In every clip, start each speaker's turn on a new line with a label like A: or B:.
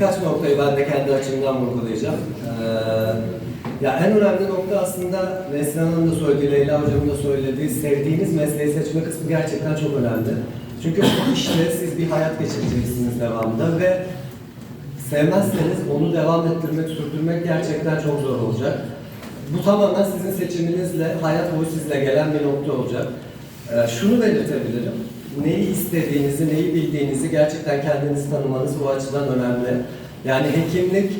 A: birkaç noktayı ben de kendi açımdan vurgulayacağım. Ee, ya en önemli nokta aslında Neslihan Hanım da söylediği, Leyla Hocam'ın da söylediği, sevdiğiniz mesleği seçme kısmı gerçekten çok önemli. Çünkü bu işte siz bir hayat geçireceksiniz devamında ve Sevmezseniz onu devam ettirmek, sürdürmek gerçekten çok zor olacak. Bu tamamen sizin seçiminizle, hayat boyu sizle gelen bir nokta olacak. Ee, şunu belirtebilirim. Neyi istediğinizi, neyi bildiğinizi gerçekten kendinizi tanımanız bu açıdan önemli. Yani hekimlik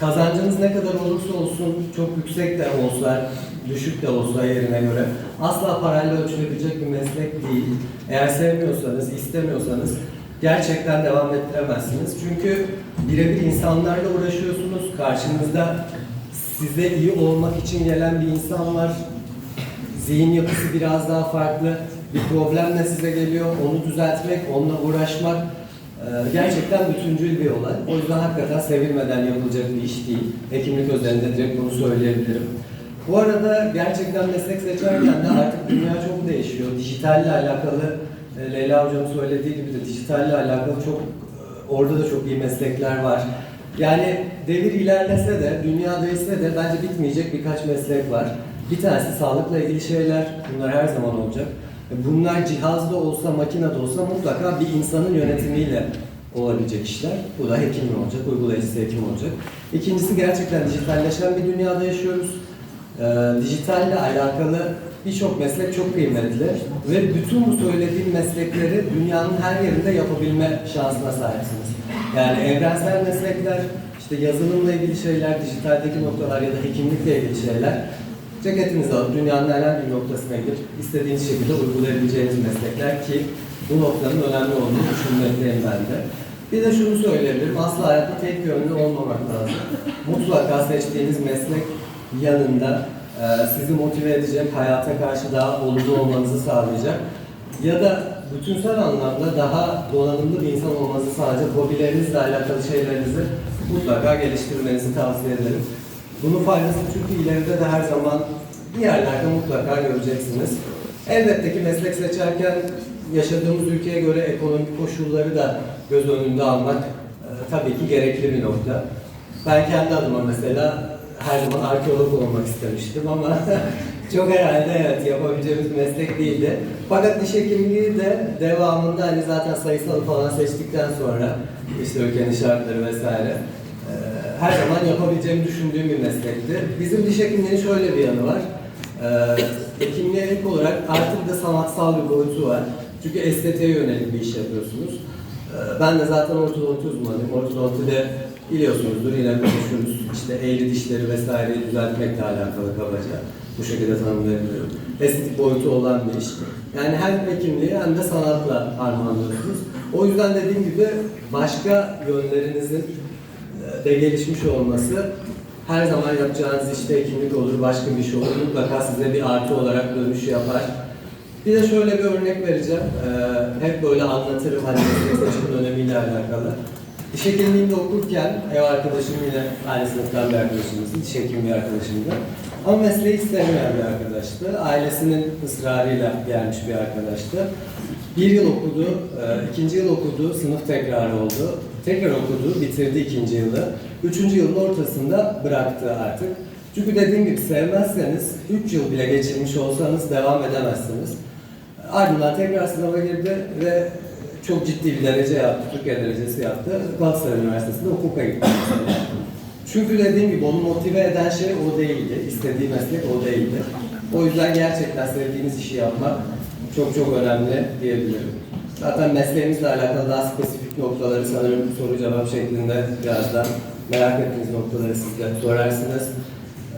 A: kazancınız ne kadar olursa olsun, çok yüksek de olsa, düşük de olsa yerine göre asla parayla ölçülebilecek bir meslek değil. Eğer sevmiyorsanız, istemiyorsanız gerçekten devam ettiremezsiniz. Çünkü birebir insanlarla uğraşıyorsunuz. Karşınızda size iyi olmak için gelen bir insan var. Zihin yapısı biraz daha farklı. Bir problemle size geliyor. Onu düzeltmek, onunla uğraşmak e, gerçekten bütüncül bir olay. O yüzden hakikaten sevilmeden yapılacak bir iş değil. Hekimlik özelinde direkt bunu söyleyebilirim. Bu arada gerçekten meslek seçerken de artık dünya çok değişiyor. Dijitalle alakalı e, Leyla Hocam söylediği gibi de dijitalle alakalı çok e, orada da çok iyi meslekler var. Yani devir ilerlese de, dünya değişse de bence bitmeyecek birkaç meslek var. Bir tanesi sağlıkla ilgili şeyler, bunlar her zaman olacak. E, Bunlar cihazda olsa, makinede olsa mutlaka bir insanın yönetimiyle olabilecek işler. Bu da hekim olacak, uygulayıcısı hekim olacak. İkincisi gerçekten dijitalleşen bir dünyada yaşıyoruz. Ee, dijitalle alakalı birçok meslek çok kıymetli ve bütün bu söylediğim meslekleri dünyanın her yerinde yapabilme şansına sahipsiniz. Yani evrensel meslekler, işte yazılımla ilgili şeyler, dijitaldeki noktalar ya da hekimlikle ilgili şeyler ceketinizi alıp dünyanın herhangi bir noktasına gidip istediğiniz şekilde uygulayabileceğiniz meslekler ki bu noktanın önemli olduğunu düşünmekteyim ben de. Bir de şunu söyleyebilirim, asla hayatta tek yönlü olmamak lazım. Mutlaka seçtiğiniz meslek yanında e, sizi motive edecek, hayata karşı daha olumlu olmanızı sağlayacak ya da bütünsel anlamda daha donanımlı bir insan olmanızı sağlayacak hobilerinizle alakalı şeylerinizi mutlaka geliştirmenizi tavsiye ederim. Bunun faydası çünkü ileride de her zaman bir yerlerde mutlaka göreceksiniz. Elbette ki meslek seçerken yaşadığımız ülkeye göre ekonomik koşulları da göz önünde almak e, tabii ki gerekli bir nokta. Ben kendi adıma mesela her zaman arkeolog olmak istemiştim ama çok herhalde evet yapabileceğimiz meslek değildi. Fakat diş hekimliği de devamında hani zaten sayısal falan seçtikten sonra işte ülkenin şartları vesaire her zaman yapabileceğimi düşündüğüm bir meslekti. Bizim diş hekimliğinin şöyle bir yanı var. E, hekimliğe ek olarak artık da sanatsal bir boyutu var. Çünkü estetiğe yönelik bir iş yapıyorsunuz. Ee, Ben de zaten ortodonti uzmanıyım. Ortodontide biliyorsunuzdur yine konuşuruz. İşte eğri dişleri vesaireyi düzeltmekle alakalı kabaca. Bu şekilde tanımlayabiliyorum. Estetik boyutu olan bir iş. Yani hem hekimliği hem de sanatla harmanlıyorsunuz. O yüzden dediğim gibi başka yönlerinizin de gelişmiş olması her zaman yapacağınız işte hekimlik olur, başka bir şey olur. Mutlaka size bir artı olarak dönüş yapar. Bir de şöyle bir örnek vereceğim. Ee, hep böyle anlatırım hani seçim dönemiyle alakalı. Diş hekimliğinde okurken ev arkadaşım yine aynı sınıftan bir arkadaşımızdı. Diş hekimi bir arkadaşımdı. Ama mesleği istemeyen bir arkadaştı. Ailesinin ısrarıyla gelmiş bir arkadaştı. Bir yıl okudu, e, ikinci yıl okudu, sınıf tekrarı oldu. Tekrar okudu, bitirdi ikinci yılı. Üçüncü yılın ortasında bıraktı artık. Çünkü dediğim gibi sevmezseniz 3 yıl bile geçirmiş olsanız devam edemezsiniz. Ardından tekrar sınava girdi ve çok ciddi bir derece yaptı, Türkiye derecesi yaptı. Galatasaray Üniversitesi'nde hukuka gitti. Çünkü dediğim gibi onu motive eden şey o değildi. İstediği meslek o değildi. O yüzden gerçekten sevdiğiniz işi yapmak çok çok önemli diyebilirim. Zaten mesleğimizle alakalı daha spesifik noktaları sanırım soru cevap şeklinde birazdan merak ettiğiniz noktaları siz de sorarsınız.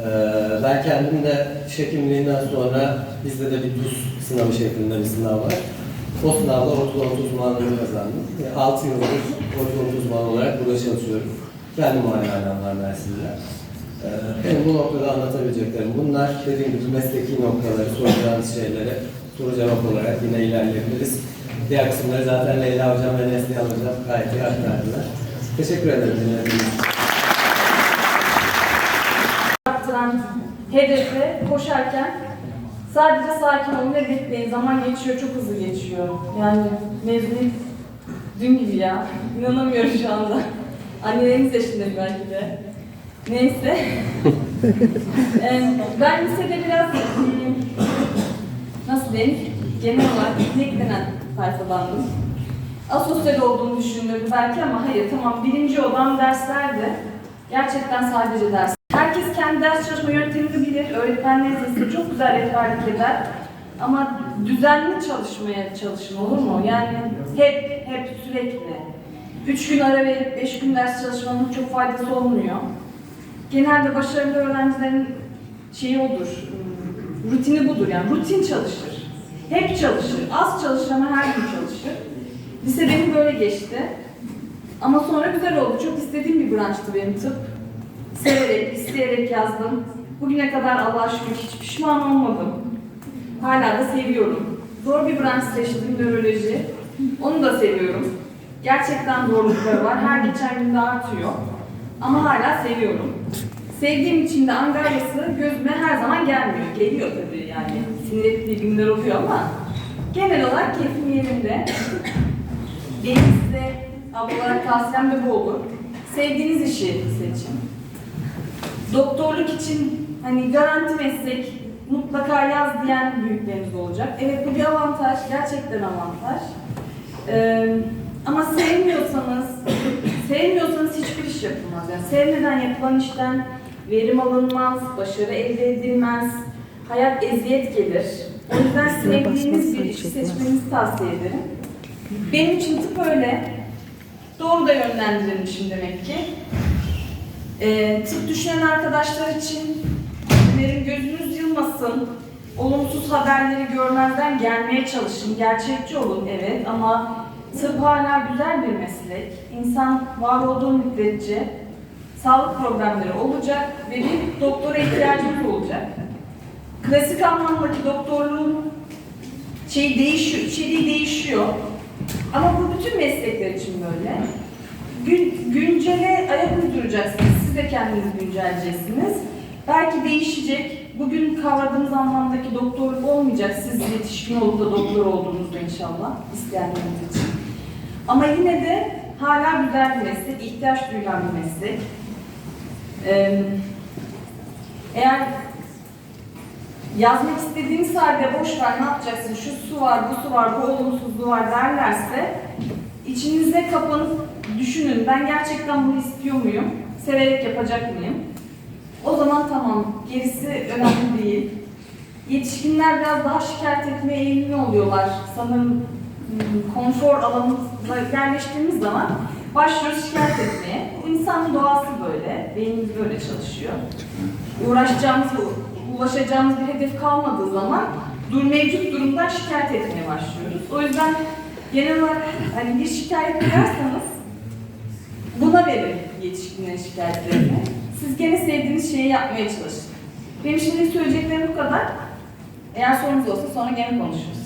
A: Ee, ben kendim de diş hekimliğinden sonra bizde de bir DUS sınavı şeklinde bir sınav var. O sınavda ortodont uzmanlığı kazandım. 6 yıldır ortodont uzmanı olarak burada çalışıyorum. Kendi muayenehanem var Mersin'de. Ee, benim bu noktada anlatabileceklerim bunlar. Dediğim gibi mesleki noktaları, soracağınız şeyleri soru cevap olarak yine ilerleyebiliriz. Diğer kısımları zaten Leyla Hocam ve Neslihan Hocam gayet iyi aktardılar. Teşekkür ederim dinlediğiniz için.
B: hedefe koşarken sadece sakin olun ve bekleyin. Zaman geçiyor, çok hızlı geçiyor. Yani mezuniyet dün gibi ya. İnanamıyorum şu anda. Annelerimiz yaşında belki de. Neyse. Ben lisede biraz hmm, nasıl diyeyim, genel olarak tek denen tayfadandım. Asosyal olduğunu düşündüm belki ama hayır tamam birinci olan derslerdi. Gerçekten sadece ders. Herkes kendi ders çalışma yöntemini bilir. Öğretmenler size çok güzel rehberlik eder. Ama düzenli çalışmaya çalışın olur mu? Yani hep, hep sürekli. Üç gün ara verip beş gün ders çalışmanın çok faydası olmuyor. Genelde başarılı öğrencilerin şeyi odur, rutini budur yani rutin çalışır. Hep çalışır, az çalışır ama her gün çalışır. Lise benim böyle geçti. Ama sonra güzel oldu. Çok istediğim bir branştı benim tıp. Severek, isteyerek yazdım. Bugüne kadar Allah'a şükür hiç pişman olmadım. Hala da seviyorum. Zor bir branş seçtim, nöroloji. Onu da seviyorum. Gerçekten zorlukları var. Her geçen gün de artıyor. Ama hala seviyorum. Sevdiğim için de Angarya'sı gözüme her zaman gelmiyor. Geliyor tabii yani. Sinir ettiği günler oluyor ama genel olarak keyfim yerinde. Benim size abla olarak tavsiyem de bu olur. Sevdiğiniz işi seçin. Doktorluk için hani garanti meslek mutlaka yaz diyen büyüklerimiz olacak. Evet bu bir avantaj, gerçekten avantaj. Ee, ama sevmiyorsanız, sevmiyorsanız hiçbir iş yapılmaz. Yani sevmeden yapılan işten verim alınmaz, başarı elde edilmez, hayat eziyet gelir. O yüzden sevdiğiniz bir işi seçmenizi tavsiye ederim. Benim için tıp öyle. Doğru da yönlendirilmişim demek ki. Ee, tıp düşünen arkadaşlar için önerim gözünüz yılmasın. Olumsuz haberleri görmezden gelmeye çalışın. Gerçekçi olun evet ama tıp hala güzel bir meslek. İnsan var olduğu müddetçe sağlık problemleri olacak ve bir doktora ihtiyacımız olacak. Klasik anlamdaki doktorluğun şey değişiyor, içeriği değişiyor. Ama bu bütün meslekler için böyle. Gün, güncele ayak uyduracaksınız. Siz de kendiniz güncelleyeceksiniz. Belki değişecek. Bugün kavradığımız anlamdaki doktorluk olmayacak. Siz yetişkin olup da doktor olduğunuzda inşallah isteyenleriniz için. Ama yine de hala güzel bir meslek, ihtiyaç duyulan bir meslek. Eğer yazmak istediğiniz halde boş ver ne yapacaksın, şu su var, bu su var, bu olumsuzluğu var derlerse içinize kapanıp düşünün ben gerçekten bunu istiyor muyum, severek yapacak mıyım? O zaman tamam, gerisi önemli değil. Yetişkinler biraz daha şikayet etmeye eğilimli oluyorlar. Sanırım hmm, konfor alanımıza yerleştiğimiz zaman başlıyoruz şikayet etmeye. İnsanın doğası böyle, beynimiz böyle çalışıyor. Uğraşacağımız, ulaşacağımız bir hedef kalmadığı zaman dur mevcut durumdan şikayet etmeye başlıyoruz. O yüzden genel olarak hani bir şikayet ederseniz buna verin yetişkinlerin şikayetlerini. Siz gene sevdiğiniz şeyi yapmaya çalışın. Benim şimdi söyleyeceklerim bu kadar. Eğer sorunuz olsa sonra gene konuşuruz.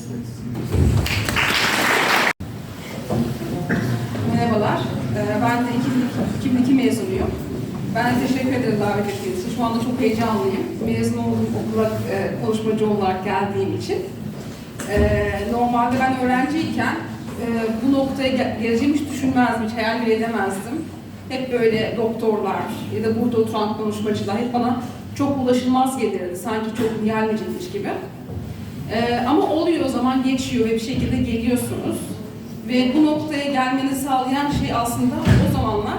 C: Ben teşekkür ederim davet ettiğiniz için. Şu anda çok heyecanlıyım. Mezun olduğum okula e, konuşmacı olarak geldiğim için. Ee, Normalde ben öğrenciyken e, bu noktaya gel- geleceğimi hiç düşünmezdim, hiç hayal bile edemezdim. Hep böyle doktorlar ya da burada oturan konuşmacılar hep bana çok ulaşılmaz gelirdi. Sanki çok gelmeyecekmiş gibi. Ee, ama oluyor o zaman geçiyor ve bir şekilde geliyorsunuz. Ve bu noktaya gelmeni sağlayan şey aslında o zamanlar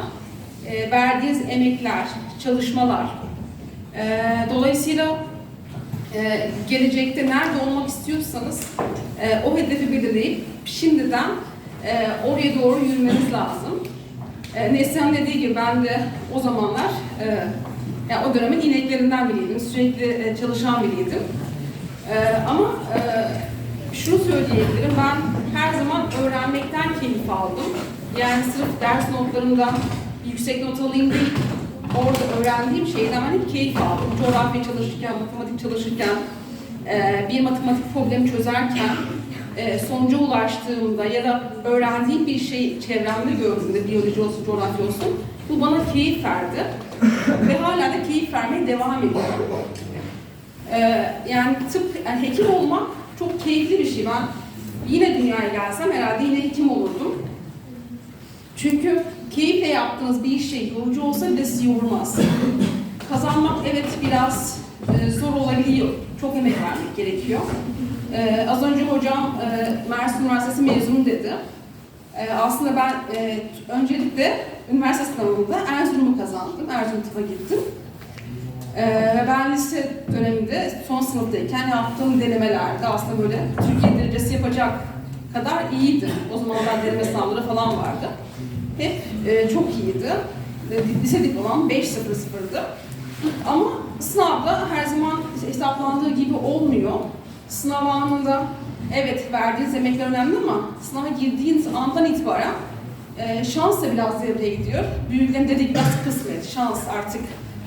C: e, verdiğiniz emekler, çalışmalar. E, dolayısıyla e, gelecekte nerede olmak istiyorsanız e, o hedefi belirleyip şimdiden e, oraya doğru yürümeniz lazım. E, Neslihan dediği gibi ben de o zamanlar e, yani o dönemin ineklerinden biriydim. Sürekli e, çalışan biriydim. Ee, ama e, şunu söyleyebilirim, ben her zaman öğrenmekten keyif aldım. Yani sırf ders notlarından yüksek not alayım değil, orada öğrendiğim şeyden ben hep keyif aldım. Coğrafya çalışırken, matematik çalışırken, e, bir matematik problemi çözerken e, sonuca ulaştığımda ya da öğrendiğim bir şey çevremde gördüğümde biyoloji olsun, coğrafya olsun bu bana keyif verdi. Ve hala da keyif vermeye devam ediyor. Ee, yani tıp, yani hekim olmak çok keyifli bir şey. Ben yine dünyaya gelsem herhalde yine hekim olurdum. Çünkü keyifle yaptığınız bir şey yorucu olsa bile sizi yormaz. Kazanmak evet biraz e, zor olabiliyor. Çok emek vermek gerekiyor. Ee, az önce hocam e, Mersin Üniversitesi mezunu dedi. Ee, aslında ben e, öncelikle üniversite sınavında Erzurum'u kazandım. Erzurum tıpa gittim. Ee, ben lise döneminde son sınıftayken yaptığım denemelerde aslında böyle Türkiye derecesi yapacak kadar iyiydi. O zamanlar deneme sınavları falan vardı. Hep e, çok iyiydi. E, lise diplomam 5.00'dı. Ama sınavda her zaman hesaplandığı gibi olmuyor. Sınav anında evet verdiğiniz emekler önemli ama sınava girdiğiniz andan itibaren e, şans da biraz devreye gidiyor. Büyüklerin dediği biraz kısmet, şans artık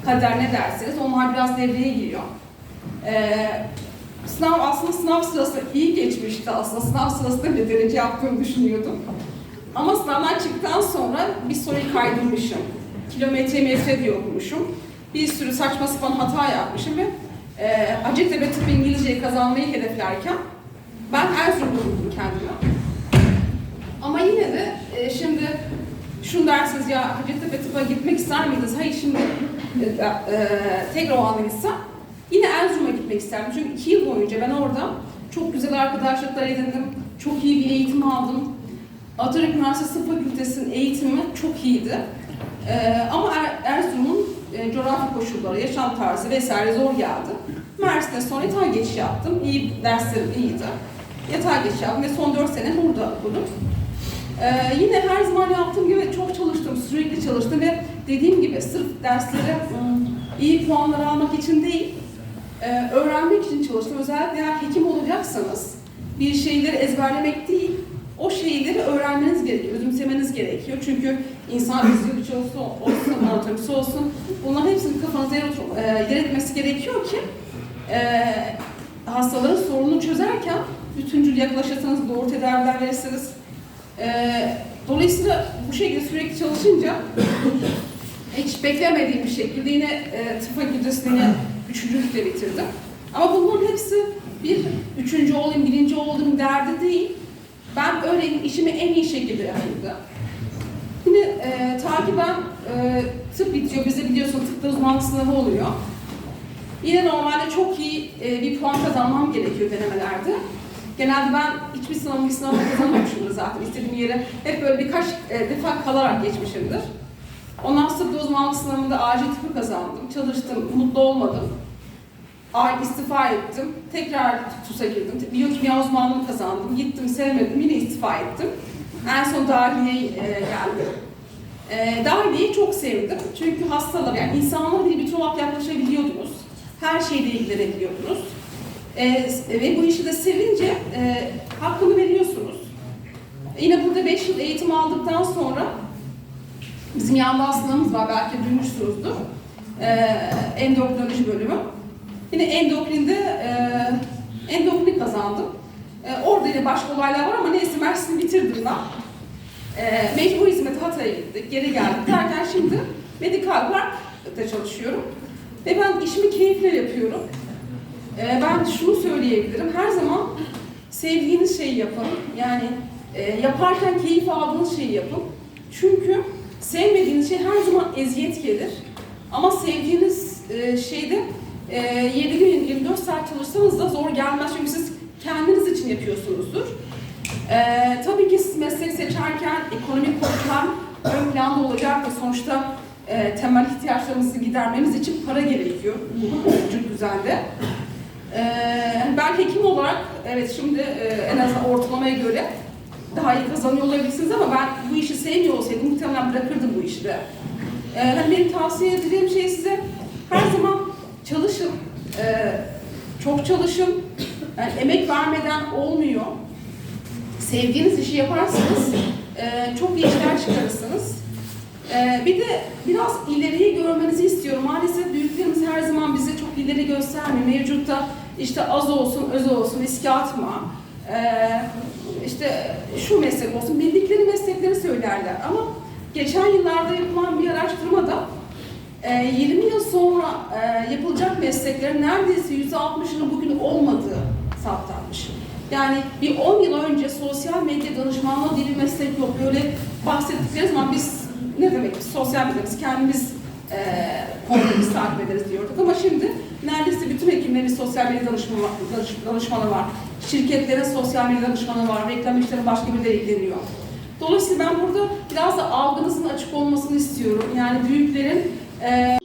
C: kader ne derseniz onlar biraz devreye giriyor. Ee, sınav aslında sınav sırası iyi geçmişti aslında. Sınav sırasında bir derece yaptığımı düşünüyordum. Ama sınavdan çıktıktan sonra bir soruyu kaydırmışım. Kilometre metre diye okumuşum. Bir sürü saçma sapan hata yapmışım ve e, Hacettepe Tıp İngilizceyi kazanmayı hedeflerken ben Erzurum'da buldum kendimi. Ama yine de e, şimdi şunu dersiniz ya Hacettepe Tıp'a gitmek ister miydiniz? Hayır şimdi e, e, tekrar o anda gitsem yine Erzurum'a gitmek isterdim. Çünkü iki yıl boyunca ben orada çok güzel arkadaşlıklar edindim. Çok iyi bir eğitim aldım. Atatürk Üniversitesi Fakültesi'nin eğitimi çok iyiydi. E, ama er, Erzurum'un e, coğrafi koşulları, yaşam tarzı vesaire zor geldi. Mersin'e sonra yatay geçiş yaptım. İyi derslerim iyiydi. Yatay geçiş yaptım ve son 4 sene burada okudum. Ee, yine her zaman yaptığım gibi çok çalıştım, sürekli çalıştım ve dediğim gibi sırf derslere iyi puanlar almak için değil, e, öğrenmek için çalıştım. Özellikle eğer hekim olacaksanız bir şeyleri ezberlemek değil, o şeyleri öğrenmeniz gerekiyor, özümsemeniz gerekiyor. Çünkü insan fizyolojisi olsun, olsun, anatomisi olsun, bunların hepsini kafanıza yer, e, yer etmesi gerekiyor ki e, hastaların sorununu çözerken bütüncül yaklaşırsanız, doğru tedaviler verirsiniz, ee, dolayısıyla bu şekilde sürekli çalışınca hiç beklemediğim bir şekilde yine e, tıp fakültesini yine üçüncülükle bitirdim. Ama bunların hepsi bir üçüncü olayım, birinci olayım derdi değil. Ben öğrenim işimi en iyi şekilde yapıyordum. Yine e, takiben e, tıp bitiyor. Bizde biliyorsun tıpta uzmanlık sınavı oluyor. Yine normalde çok iyi e, bir puan kazanmam gerekiyor denemelerde. Genelde ben hiçbir sınavın bir sınavda kazanmamışımdır zaten. İstediğim yere hep böyle birkaç e, defa kalarak geçmişimdir. Ondan sonra tıpta uzmanlık sınavında acil tıpı kazandım. Çalıştım, mutlu olmadım. Ay istifa ettim. Tekrar TUS'a girdim. Biyokimya uzmanlığını kazandım. Gittim, sevmedim. Yine istifa ettim. En son dahiliyeye e, geldim. E, dahiliyeyi çok sevdim. Çünkü hastalar, yani insanlara bir bütün olarak yaklaşabiliyordunuz. Her şeyle ilgilenebiliyordunuz. E, ve bu işi de sevince e, hakkını veriyorsunuz. Yine burada 5 yıl eğitim aldıktan sonra bizim yanda hastamız var, belki duymuşsunuzdur. E, endokrinoloji bölümü. Yine endokrinde e, endokrini kazandım. E, orada yine başka olaylar var ama neyse Mersin'i bitirdim ben. E, mecbur hizmet Hatay'a gittik, geri geldik derken şimdi Medical Park'ta çalışıyorum. Ve ben işimi keyifle yapıyorum. Ee, ben şunu söyleyebilirim. Her zaman sevdiğiniz şeyi yapın. Yani e, yaparken keyif aldığınız şeyi yapın. Çünkü sevmediğiniz şey her zaman eziyet gelir. Ama sevdiğiniz e, şeyde e, 7 gün 24 saat çalışsanız da zor gelmez. Çünkü siz kendiniz için yapıyorsunuzdur. E, tabii ki siz meslek seçerken ekonomik koşullar ön planda olacak ve sonuçta e, temel ihtiyaçlarınızı gidermeniz için para gerekiyor bu mevcut düzende. Ee, ben hekim olarak evet şimdi e, en azından ortalamaya göre daha iyi kazanıyor olabilirsiniz ama ben bu işi sevmiyor olsaydım muhtemelen bırakırdım bu işi de. Ee, hani benim tavsiye edeceğim şey size her zaman çalışın, Ee, çok çalışın, yani emek vermeden olmuyor. Sevdiğiniz işi yaparsanız e, çok iyi işler çıkarırsınız. Ee, bir de biraz ileriyi görmenizi istiyorum. Maalesef büyüklerimiz her zaman bize çok ileri göstermiyor. Mevcutta işte az olsun, öz olsun, riske atma. Ee, işte şu meslek olsun, bildikleri meslekleri söylerler. Ama geçen yıllarda yapılan bir araştırmada e, 20 yıl sonra e, yapılacak mesleklerin neredeyse %60'ının bugün olmadığı saptanmış. Yani bir 10 yıl önce sosyal medya danışmanlığı diye bir meslek yok. Böyle bahsettikleri zaman biz ne demek biz sosyal medya, biz kendimiz e, konularımızı takip ederiz diyorduk. Ama şimdi neredeyse bütün hekimlerin sosyal medya danışmanı var. Şirketlerin sosyal medya danışmanı var. Reklam işleri başka birileri ilgileniyor. Dolayısıyla ben burada biraz da algınızın açık olmasını istiyorum. Yani büyüklerin e,